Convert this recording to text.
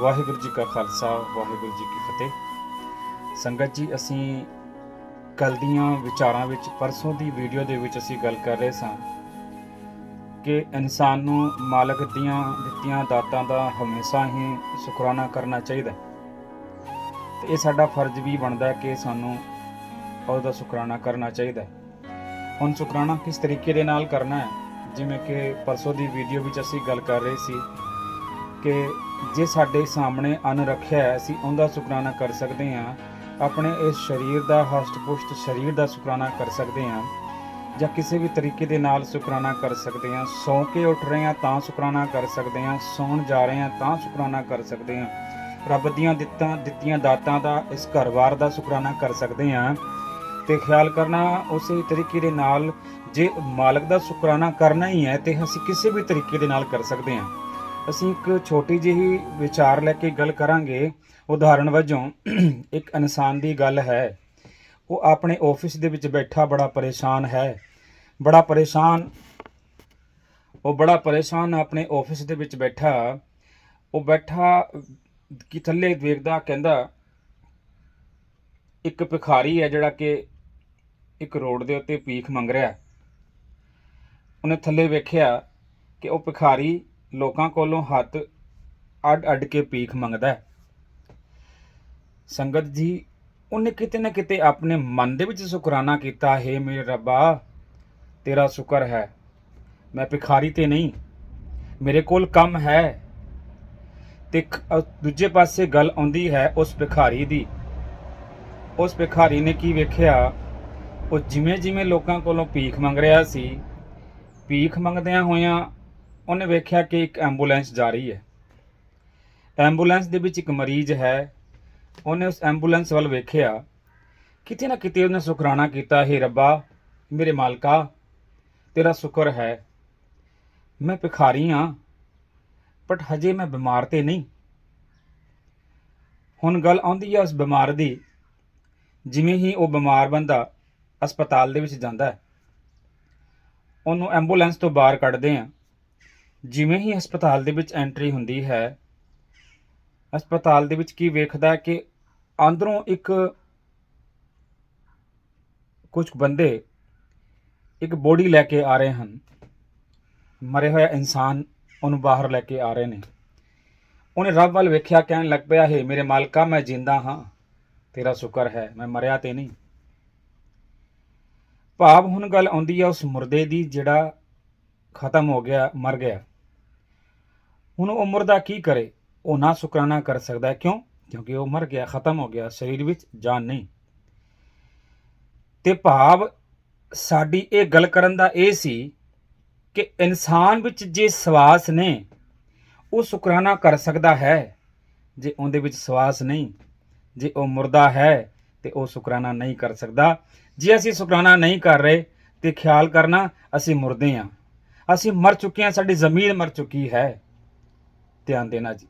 ਵਾਹਿਗੁਰੂ ਜੀ ਕਾ ਖਾਲਸਾ, ਵਾਹਿਗੁਰੂ ਜੀ ਕੀ ਫਤਿਹ। ਸੰਗਤ ਜੀ, ਅਸੀਂ ਕੱਲ ਦੀਆਂ ਵਿਚਾਰਾਂ ਵਿੱਚ, ਪਰਸੋਂ ਦੀ ਵੀਡੀਓ ਦੇ ਵਿੱਚ ਅਸੀਂ ਗੱਲ ਕਰ ਰਹੇ ਸਾਂ ਕਿ ਇਨਸਾਨ ਨੂੰ ਮਾਲਕ ਦੀਆਂ ਦਿੱਤੀਆਂ ਦਾਤਾਂ ਦਾ ਹਮੇਸ਼ਾ ਹੀ ਸ਼ੁਕਰਾਨਾ ਕਰਨਾ ਚਾਹੀਦਾ ਹੈ। ਤੇ ਇਹ ਸਾਡਾ ਫਰਜ਼ ਵੀ ਬਣਦਾ ਕਿ ਸਾਨੂੰ ਉਹਦਾ ਸ਼ੁਕਰਾਨਾ ਕਰਨਾ ਚਾਹੀਦਾ ਹੁਣ ਸ਼ੁਕਰਾਨਾ ਕਿਸ ਤਰੀਕੇ ਦੇ ਨਾਲ ਕਰਨਾ ਹੈ? ਜਿਵੇਂ ਕਿ ਪਰਸੋਂ ਦੀ ਵੀਡੀਓ ਵਿੱਚ ਅਸੀਂ ਗੱਲ ਕਰ ਰਹੇ ਸੀ ਕਿ ਜੇ ਸਾਡੇ ਸਾਹਮਣੇ ਅੰਨ ਰੱਖਿਆ ਹੈ, ਅਸੀਂ ਉਹਦਾ ਸ਼ੁਕਰਾਨਾ ਕਰ ਸਕਦੇ ਹਾਂ। ਆਪਣੇ ਇਸ ਸਰੀਰ ਦਾ ਹਸ਼ਟ-ਪੁਸ਼ਟ ਸਰੀਰ ਦਾ ਸ਼ੁਕਰਾਨਾ ਕਰ ਸਕਦੇ ਹਾਂ ਜਾਂ ਕਿਸੇ ਵੀ ਤਰੀਕੇ ਦੇ ਨਾਲ ਸ਼ੁਕਰਾਨਾ ਕਰ ਸਕਦੇ ਹਾਂ। ਸੌਂ ਕੇ ਉੱਠ ਰਹੇ ਹਾਂ, ਤਾਂ ਸ਼ੁਕਰਾਨਾ ਕਰ ਸਕਦੇ ਹਾਂ। ਸੌਣ ਜਾ ਰਹੇ ਹਾਂ, ਤਾਂ ਸ਼ੁਕਰਾਨਾ ਕਰ ਸਕਦੇ ਹਾਂ। ਰੱਬ ਦੀਆਂ ਦਿੱਤਾਂ, ਦਿੱਤੀਆਂ ਦਾਤਾਂ ਦਾ ਇਸ ਘਰ-ਬਾਰ ਦਾ ਸ਼ੁਕਰਾਨਾ ਕਰ ਸਕਦੇ ਹਾਂ। ਤੇ ਖਿਆਲ ਕਰਨਾ, ਉਸੇ ਤਰੀਕੇ ਦੇ ਨਾਲ ਜੇ ਮਾਲਕ ਦਾ ਸ਼ੁਕਰਾਨਾ ਕਰਨਾ ਹੀ ਹੈ, ਤੇ ਅਸੀਂ ਕਿਸੇ ਵੀ ਤਰੀਕੇ ਦੇ ਨਾਲ ਕਰ ਸਕਦੇ ਹਾਂ। ਅਸੀਂ ਇੱਕ ਛੋਟੀ ਜਿਹੀ ਵਿਚਾਰ ਲੈ ਕੇ ਗੱਲ ਕਰਾਂਗੇ। ਉਦਾਹਰਣ ਵਜੋਂ, ਇੱਕ ਇਨਸਾਨ ਦੀ ਗੱਲ ਹੈ, ਉਹ ਆਪਣੇ ਆਫਿਸ ਦੇ ਵਿੱਚ ਬੈਠਾ ਬੜਾ ਪਰੇਸ਼ਾਨ ਹੈ। ਬੜਾ ਪਰੇਸ਼ਾਨ, ਉਹ ਬੜਾ ਪਰੇਸ਼ਾਨ ਆਪਣੇ ਆਫਿਸ ਦੇ ਵਿੱਚ ਬੈਠਾ। ਉਹ ਬੈਠਾ ਕਿ ਥੱਲੇ ਵੇਖਦਾ, ਕਹਿੰਦਾ, ਇੱਕ ਭਿਖਾਰੀ ਹੈ ਜਿਹੜਾ ਕਿ ਇੱਕ ਰੋਡ ਦੇ ਉੱਤੇ ਭੀਖ ਮੰਗ ਰਿਹਾ। ਉਹਨੇ ਥੱਲੇ ਵੇਖਿਆ ਕਿ ਉਹ ਭਿਖਾਰੀ ਲੋਕਾਂ ਕੋਲੋਂ ਹੱਥ ਅੱਡ ਅੱਡ ਕੇ ਭੀਖ ਮੰਗਦਾ ਹੈ। ਸੰਗਤ ਜੀ, ਉਹਨੇ ਕਿਤੇ ਨਾ ਕਿਤੇ ਆਪਣੇ ਮਨ ਦੇ ਵਿੱਚ ਸ਼ੁਕਰਾਨਾ ਕੀਤਾ, ਹੈ ਮੇਰੇ ਰੱਬਾ, ਤੇਰਾ ਸ਼ੁਕਰ ਹੈ। ਮੈਂ ਭਿਖਾਰੀ ਤੇ ਨਹੀਂ, ਮੇਰੇ ਕੋਲ ਕੰਮ ਹੈ। ਤੇ ਦੂਜੇ ਪਾਸੇ ਗੱਲ ਆਉਂਦੀ ਹੈ ਉਸ ਭਿਖਾਰੀ ਦੀ। ਉਸ ਭਿਖਾਰੀ ਨੇ ਕੀ ਵੇਖਿਆ? ਉਹ ਜਿਵੇਂ ਜਿਵੇਂ ਲੋਕਾਂ ਕੋਲੋਂ ਭੀਖ ਮੰਗ ਰਿਹਾ ਸੀ ਭੀਖ ਮੰਗਦਿਆਂ ਹੋਇਆਂ ਉਹਨੇ ਵੇਖਿਆ ਕਿ ਇੱਕ ਐਂਬੂਲੈਂਸ ਜਾ ਰਹੀ ਹੈ। ਐਂਬੂਲੈਂਸ ਦੇ ਵਿੱਚ ਇੱਕ ਮਰੀਜ਼ ਹੈ। ਉਹਨੇ ਉਸ ਐਂਬੂਲੈਂਸ ਵੱਲ ਵੇਖਿਆ। ਕਿਤੇ ਨਾ ਕਿਤੇ ਉਹਨੇ ਸ਼ੁਕਰਾਨਾ ਕੀਤਾ, ਹੈ ਰੱਬਾ, ਮੇਰੇ ਮਾਲਕਾ, ਤੇਰਾ ਸ਼ੁਕਰ ਹੈ। ਮੈਂ ਭਿਖਾਰੀ ਹਾਂ ਬਟ ਹਜੇ ਮੈਂ ਬਿਮਾਰ ਤੇ ਨਹੀਂ। ਹੁਣ ਗੱਲ ਆਉਂਦੀ ਹੈ ਉਸ ਬਿਮਾਰ ਦੀ, ਜਿਵੇਂ ਹੀ ਉਹ ਬਿਮਾਰ ਬੰਦਾ ਹਸਪਤਾਲ ਦੇ ਵਿੱਚ ਜਾਂਦਾ ਹੈ। ਉਹਨੂੰ ਐਂਬੂਲੈਂਸ ਤੋਂ ਬਾਹਰ ਕੱਢਦੇ ਆ ਜਿਵੇਂ ਹੀ ਹਸਪਤਾਲ ਦੇ ਵਿੱਚ ਐਂਟਰੀ ਹੁੰਦੀ ਹੈ, ਹਸਪਤਾਲ ਦੇ ਵਿੱਚ ਕੀ ਵੇਖਦਾ ਕਿ ਅੰਦਰੋਂ ਇੱਕ ਕੁਝ ਬੰਦੇ ਇੱਕ ਬੋਡੀ ਲੈ ਕੇ ਆ ਰਹੇ ਹਨ। ਮਰੇ ਹੋਇਆ ਇਨਸਾਨ ਉਹਨੂੰ ਬਾਹਰ ਲੈ ਕੇ ਆ ਰਹੇ ਨੇ। ਉਹਨੇ ਰੱਬ ਵੱਲ ਵੇਖਿਆ, ਕਹਿਣ ਲੱਗ ਪਿਆ, ਹੈ ਮੇਰੇ ਮਾਲਕਾ, ਮੈਂ ਜਿੰਦਾ ਹਾਂ। ਤੇਰਾ ਸ਼ੁਕਰ ਹੈ, ਮੈਂ ਮਰਿਆ ਤੇ ਨਹੀਂ। ਭਾਵ ਹੁਣ ਗੱਲ ਆਉਂਦੀ ਹੈ ਉਸ ਮੁਰਦੇ ਦੀ, ਜਿਹੜਾ ਖਤਮ ਹੋ ਗਿਆ, ਮਰ ਗਿਆ। ਹੁਣ ਉਹ ਮੁਰਦਾ ਕੀ ਕਰੇ? ਉਹ ਨਾ ਸ਼ੁਕਰਾਨਾ ਕਰ ਸਕਦਾ। ਕਿਉਂ? ਕਿਉਂਕਿ ਉਹ ਮਰ ਗਿਆ, ਖਤਮ ਹੋ ਗਿਆ, ਸਰੀਰ ਵਿੱਚ ਜਾਨ ਨਹੀਂ। ਤੇ ਭਾਵ ਸਾਡੀ ਇਹ ਗੱਲ ਕਰਨ ਦਾ ਇਹ ਸੀ ਕਿ ਇਨਸਾਨ ਵਿੱਚ ਜੇ ਸਵਾਸ ਨੇ, ਉਹ ਸ਼ੁਕਰਾਨਾ ਕਰ ਸਕਦਾ ਹੈ। ਜੇ ਉਹਦੇ ਵਿੱਚ ਸਵਾਸ ਨਹੀਂ, ਜੇ ਉਹ ਮੁਰਦਾ ਹੈ, ਤੇ ਉਹ ਸ਼ੁਕਰਾਨਾ ਨਹੀਂ ਕਰ ਸਕਦਾ। ਜੇ ਅਸੀਂ ਸ਼ੁਕਰਾਨਾ ਨਹੀਂ ਕਰ ਰਹੇ, ਤੇ ਖਿਆਲ ਕਰਨਾ, ਅਸੀਂ ਮੁਰਦੇ ਹਾਂ। ਅਸੀਂ ਮਰ ਚੁੱਕੇ ਹਾਂ ਸਾਡੀ ਜ਼ਮੀਰ ਮਰ ਚੁੱਕੀ ਹੈ। ਧਿਆਨ ਦੇਣਾ ਜੀ।